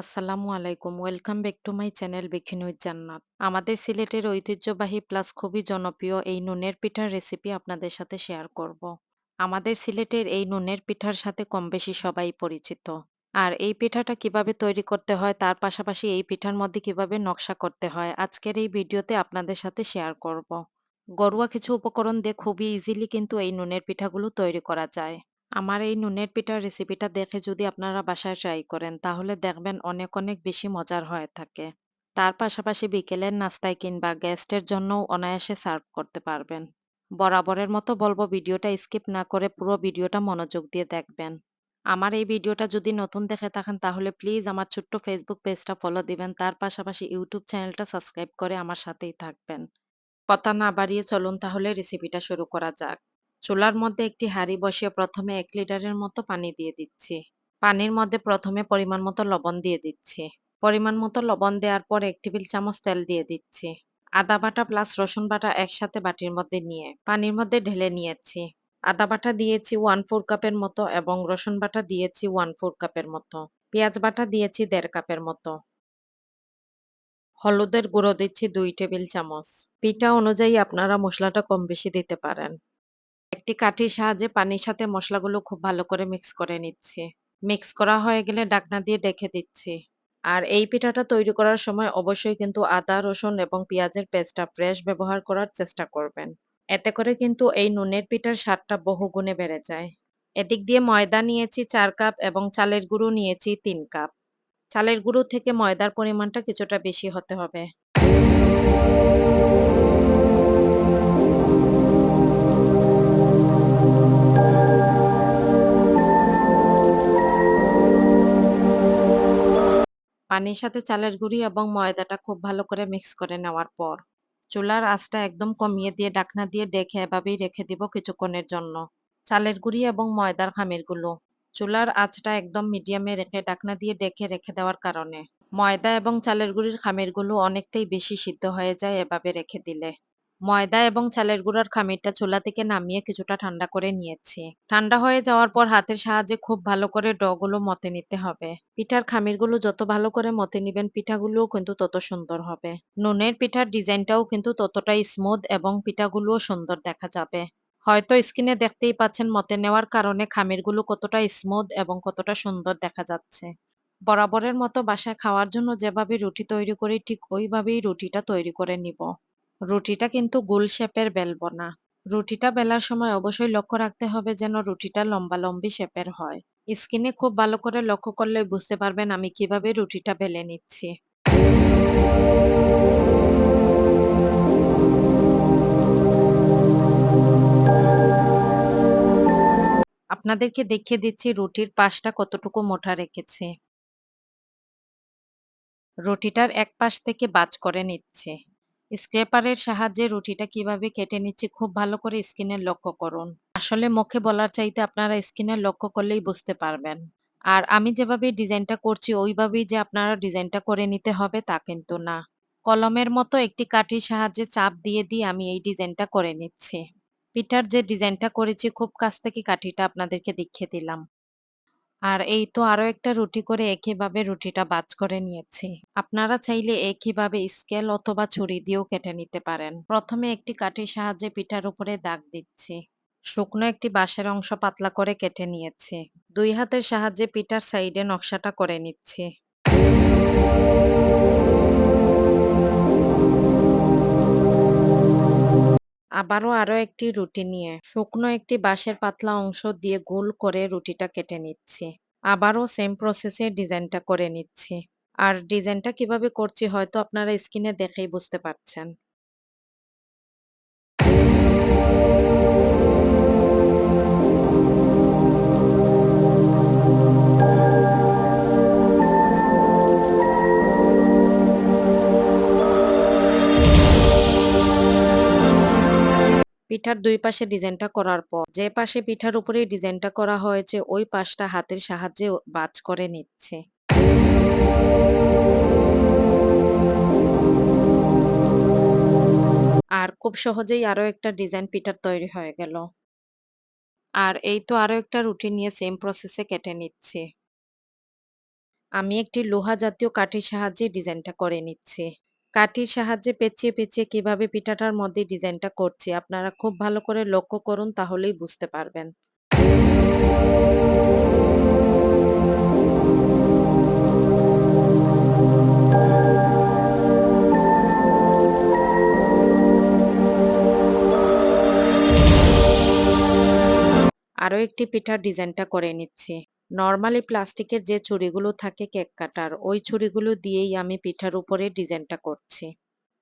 আসসালামু আলাইকুম। Welcome back to my channel বেখিনুইজ Jannat. আমাদের সিলেটের ঐতিহ্যবাহী প্লাস খুবই জনপ্রিয় এই নুনের পিঠার রেসিপি আপনাদের সাথে শেয়ার করব। আমাদের সিলেটের এই নুনের পিঠার সাথে কম বেশি সবাই পরিচিত। আর এই পিঠাটা কীভাবে তৈরি করতে হয়, তার পাশাপাশি এই পিঠার মধ্যে কীভাবে নকশা করতে হয়, আজকের এই ভিডিওতে আপনাদের সাথে শেয়ার করব। ঘরোয়া কিছু উপকরণ দিয়ে খুবই ইজিলি কিন্তু এই নুনের পিঠাগুলো তৈরি করা যায়। আমার এই নুনের পিঠার রেসিপিটা দেখে যদি আপনারা বাসায় ট্রাই করেন, তাহলে দেখবেন অনেক অনেক বেশি মজার হয়ে থাকে। তার পাশাপাশি বিকেলের নাস্তায় কিংবা গেস্টের জন্যও অনায়াসে সার্ভ করতে পারবেন। বরাবরের মতো বলব ভিডিওটা স্কিপ না করে পুরো ভিডিওটা মনোযোগ দিয়ে দেখবেন। আমার এই ভিডিওটা যদি নতুন দেখে থাকেন, তাহলে প্লিজ আমার ছোট্ট ফেসবুক পেজটা ফলো দিবেন তার পাশাপাশি ইউটিউব চ্যানেলটা সাবস্ক্রাইব করে আমার সাথেই থাকবেন। কথা না বাড়িয়ে চলুন, তাহলে রেসিপিটা শুরু করা যাক। চুলার মধ্যে একটি হাঁড়ি বসিয়ে প্রথমে এক লিটারের মতো পানি দিয়ে দিচ্ছি। পানির মধ্যে প্রথমে পরিমাণ মতো লবণ দিয়ে দিচ্ছি। পরিমাণ মতো লবণ দেওয়ার পর ১ টেবিল চামচ তেল দিয়ে দিচ্ছি। আদা বাটা প্লাস রসুন বাটা একসাথে বাটির মধ্যে নিয়ে পানির মধ্যে ঢেলে নিয়েছি। আদা বাটা দিয়েছি 1/4 কাপের মতো এবং রসুন বাটা দিয়েছি 1/4 কাপের মতো। পেঁয়াজ বাটা দিয়েছি দেড় কাপের মতো। হলুদের গুঁড়ো দিচ্ছি ২ টেবিল চামচ। পিঠা অনুযায়ী আপনারা মশলাটা কম বেশি দিতে পারেন। একটি কাঠির সাহায্যে পানির সাথে মশলাগুলো খুব ভালো করে মিক্স করে নিচ্ছি। মিক্স করা হয়ে গেলে ডাকনা দিয়ে ডেকে দিচ্ছি। আর এই পিঠাটা তৈরি করার সময় অবশ্যই কিন্তু আদা, রসুন এবং পেঁয়াজের পেস্টটা ফ্রেশ ব্যবহার করার চেষ্টা করবেন। এতে করে কিন্তু এই নুনের পিঠার স্বাদটা বহুগুণে বেড়ে যায়। এদিক দিয়ে ময়দা নিয়েছি চার কাপ এবং চালের গুঁড়ো নিয়েছি তিন কাপ। চালের গুঁড়ো থেকে ময়দার পরিমাণটা কিছুটা বেশি হতে হবে। পানির সাথে চালের গুঁড়ি এবং ময়দাটা খুব ভালো করে মিক্স করে নেওয়ার পর, চুলার আঁচটা একদম কমিয়ে দিয়ে ডাকনা দিয়ে ডেকে এভাবেই রেখে দিব কিছুক্ষণের জন্য। চালের গুঁড়ি এবং ময়দার খামিরগুলো, চুলার আঁচটা একদম মিডিয়ামে রেখে ডাকনা দিয়ে ডেকে রেখে দেওয়ার কারণে। ময়দা এবং চালের গুঁড়ির খামিরগুলো অনেকটাই বেশি সিদ্ধ হয়ে যায় এভাবে রেখে দিলে। ময়দা এবং চালের গুঁড়ার খামিরটা চুলা থেকে নামিয়ে কিছুটা ঠান্ডা করে নিয়েছি। ঠান্ডা হয়ে যাওয়ার পর হাতের সাহায্যে খুব ভালো করে ডগুলো মতে নিতে হবে। পিঠার খামিরগুলো যত ভালো করে মতে নিবেন, পিঠাগুলোও কিন্তু তত সুন্দর হবে। নুনের পিঠার ডিজাইনটাও কিন্তু ততটাই স্মুথ এবং পিঠাগুলোও সুন্দর দেখা যাবে। হয়তো স্কিনে দেখতেই পাচ্ছেন মতে নেওয়ার কারণে খামিরগুলো কতটা স্মুথ এবং কতটা সুন্দর দেখা যাচ্ছে। বরাবরের মতো বাসায় খাওয়ার জন্য যেভাবে রুটি তৈরি করি, ঠিক ওইভাবেই রুটিটা তৈরি করে নিব। রুটিটা কিন্তু গোল শেপের বেলবো না। রুটিটা বেলার সময় অবশ্যই লক্ষ্য রাখতে হবে যেন রুটিটা লম্বা-লম্বি শেপের হয়। স্কিনে খুব ভালো করে লক্ষ্য করলে বুঝতে পারবেন আমি কীভাবে রুটিটা বেলে নিচ্ছি। আপনাদেরকে দেখিয়ে দিচ্ছি রুটির পাশটা কতটুকু মোটা রেখেছি। রুটিটার এক পাশ থেকে বাজ করে নিচ্ছে। স্ক্রেপারের সাহায্যে রুটিটা কীভাবে কেটে নিচ্ছি খুব ভালো করে স্কিনের লক্ষ্য করুন। আসলে মুখে বলার চাইতে আপনারা স্কিনের লক্ষ্য করলেই বুঝতে পারবেন। আর আমি যেভাবে ডিজাইনটা করছি ওইভাবেই যে আপনারা ডিজাইনটা করে নিতে হবে তা কিন্তু না। কলমের মতো একটি কাঠির সাহায্যে চাপ দিয়ে দিয়ে আমি এই ডিজাইনটা করে নিচ্ছি। পিঠার যে ডিজাইনটা করেছি খুব কাছ থেকে কাঠিটা আপনাদেরকে দেখিয়ে দিলাম। আর এই তো আরও একটা রুটি করে একইভাবে রুটিটা বাজ করে নিয়েছি। আপনারা চাইলে একইভাবে স্কেল অথবা ছুরি দিয়েও কেটে নিতে পারেন। প্রথমে একটি কাঠির সাহায্যে পিঠার উপরে দাগ দিচ্ছি। শুকনো একটি বাঁশের অংশ পাতলা করে কেটে নিয়েছি। দুই হাতের সাহায্যে পিঠার সাইডে নকশাটা করে নিচ্ছি। আবারও আরও একটি রুটি নিয়ে শুকনো একটি বাঁশের পাতলা অংশ দিয়ে গোল করে রুটিটা কেটে নিচ্ছি। আবারও সেম প্রসেসে ডিজাইনটা করে নিচ্ছি। আর ডিজাইনটা কীভাবে করছি হয়তো আপনারা স্ক্রিনে দেখেই বুঝতে পারছেন। পিঠার দুই পাশে ডিজাইনটা করার পর, যে পাশে পিঠার উপরে ডিজাইনটা করা হয়েছে, ওই পাশটা হাতের সাহায্যে বাজ করে নিচ্ছে। আর খুব সহজেই আরও একটা ডিজাইন পিঠার তৈরি হয়ে গেল। আর এই তো আরও একটা রুটি নিয়ে সেম প্রসেসে কেটে নিচ্ছে। আমি একটি লোহা জাতীয় কাঠির সাহায্যে ডিজাইনটা করে নিচ্ছি। কাঠির সাহায্যে পেঁচিয়ে, পেঁচিয়ে কীভাবে পিঠাটার মধ্যে ডিজাইনটা করছি আপনারা খুব ভালো করে লক্ষ্য করুন তাহলেই বুঝতে পারবেন। আরও একটি পিঠার ডিজাইনটা করে নিচ্ছি। নরমালি প্লাস্টিকের যে ছুরিগুলো থাকে কেক কাটার, ওই ছুরিগুলো দিয়েই আমি পিঠার উপরে ডিজাইনটা করছি।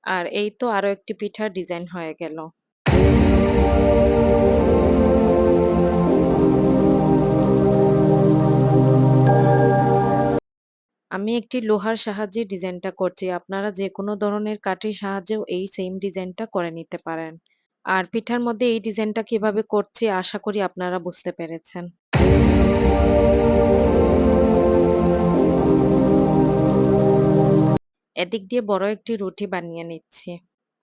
আর এই তো আরও একটি পিঠার ডিজাইন হয়ে গেল। আমি একটি লোহার সাহায্যে ডিজাইনটা করছি। আপনারা যেকোনো ধরনের কাঠির সাহায্যেও এই সেম ডিজাইনটা করে নিতে পারেন। আর পিঠার মধ্যে এই ডিজাইনটা কীভাবে করছি আশা করি আপনারা বুঝতে পেরেছেন। এদিক দিয়ে বড় একটি রুটি বানিয়ে নিচ্ছি।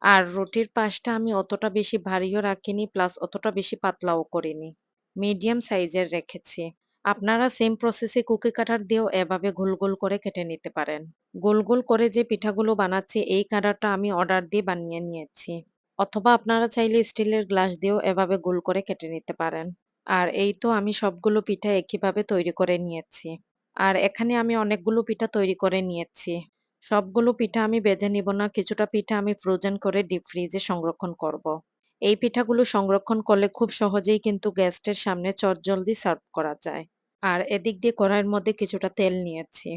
আর রুটির পাশটা আমি অতটা বেশি ভারীও রাখিনি প্লাস অতটা বেশি পাতলাও করিনি। মিডিয়াম সাইজের রেখেছি। আপনারা সেম প্রসেসে কুকি কাটার দিয়েও এভাবে গোল, গোল করে কেটে নিতে পারেন। গোল, গোল করে যে পিঠাগুলো বানাচ্ছি এই কাটারটা আমি অর্ডার দিয়ে বানিয়ে নিয়েছি। অথবা আপনারা চাইলে স্টিলের গ্লাস দিয়েও এভাবে গোল করে কেটে নিতে পারেন। আর এই তো আমি সবগুলো পিঠা একইভাবে তৈরি করে নিয়েছি। আর এখানে আমি অনেকগুলো পিঠা তৈরি করে নিয়েছি। সবগুলো পিঠা আমি বেজে নিব না। কিছুটা পিঠা আমি ফ্রোজেন করে ডিপ ফ্রিজে সংরক্ষণ করব। এই পিঠাগুলো সংরক্ষণ করলে খুব সহজেই কিন্তু গেস্টের সামনে চটজলদি সার্ভ করা যায়। আর এদিক দিয়ে কড়াইয়ের মধ্যে কিছুটা তেল নিয়েছি।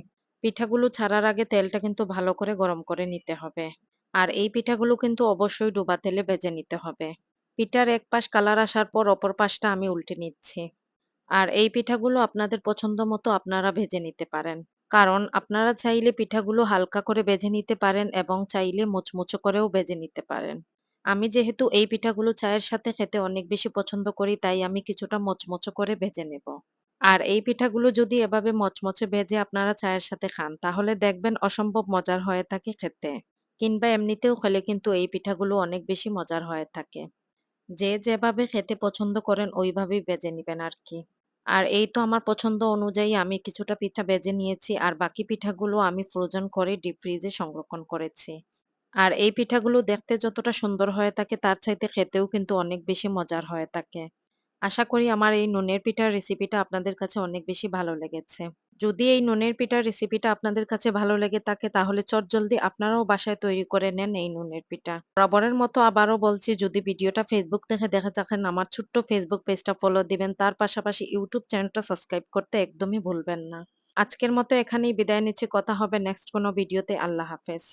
পিঠাগুলো ছাড়ার আগে তেলটা কিন্তু ভালো করে গরম করে নিতে হবে। আর এই পিঠাগুলো কিন্তু অবশ্যই ডুবা তেলে ভেজে নিতে হবে। পিঠার এক পাশ কালার আসার পর অপর পাশটা আমি উল্টে নিচ্ছি। আর এই পিঠাগুলো আপনাদের পছন্দ মতো আপনারা ভেজে নিতে পারেন। কারণ আপনারা চাইলে পিঠাগুলো হালকা করে ভেজে নিতে পারেন এবং চাইলে মুচমুচে করেও ভেজে নিতে পারেন। আমি যেহেতু এই পিঠাগুলো চায়ের সাথে খেতে অনেক বেশি পছন্দ করি, তাই আমি কিছুটা মচমচে করে ভেজে নেব। আর এই পিঠাগুলো যদি এভাবে মচমচে ভেজে আপনারা চায়ের সাথে খান, তাহলে দেখবেন অসম্ভব মজার হয়ে থাকে খেতে। কিংবা এমনিতেও খেলে কিন্তু এই পিঠাগুলো অনেক বেশি মজার হয়ে থাকে। যে যেভাবে খেতে পছন্দ করেন, ওইভাবেই ভেজে নিবেন আর কি। আর এই তো আমার পছন্দ অনুযায়ী আমি কিছুটা পিঠা ভেজে নিয়েছি, আর বাকি পিঠাগুলো আমি ফ্রোজেন করে ডিপ ফ্রিজে সংরক্ষণ করেছি। আর এই পিঠাগুলো দেখতে যতটা সুন্দর হয়ে থাকে, তার চাইতে খেতেও কিন্তু অনেক বেশি মজার হয়ে থাকে। আশা করি আমার এই নুনের পিঠার রেসিপিটা আপনাদের কাছে অনেক বেশি ভালো লেগেছে। যদি এই নুনের পিঠার রেসিপিটা আপনাদের কাছে ভালো লেগে থাকে, তাহলে চট জলদি আপনারাও বাসায় তৈরি করে নেন এই নুনের পিঠা। রবরের মতো আবারও বলছি, যদি ভিডিওটা ফেসবুক থেকে দেখা থাকেন, আমার ছোট্ট ফেসবুক পেজটা ফলো দিবেন তার পাশাপাশি ইউটিউব চ্যানেলটা সাবস্ক্রাইব করতে একদমই ভুলবেন না। আজকের মতো এখানেই বিদায় নিচ্ছে কথা হবে নেক্সট কোনো ভিডিওতে আল্লাহ হাফেজ।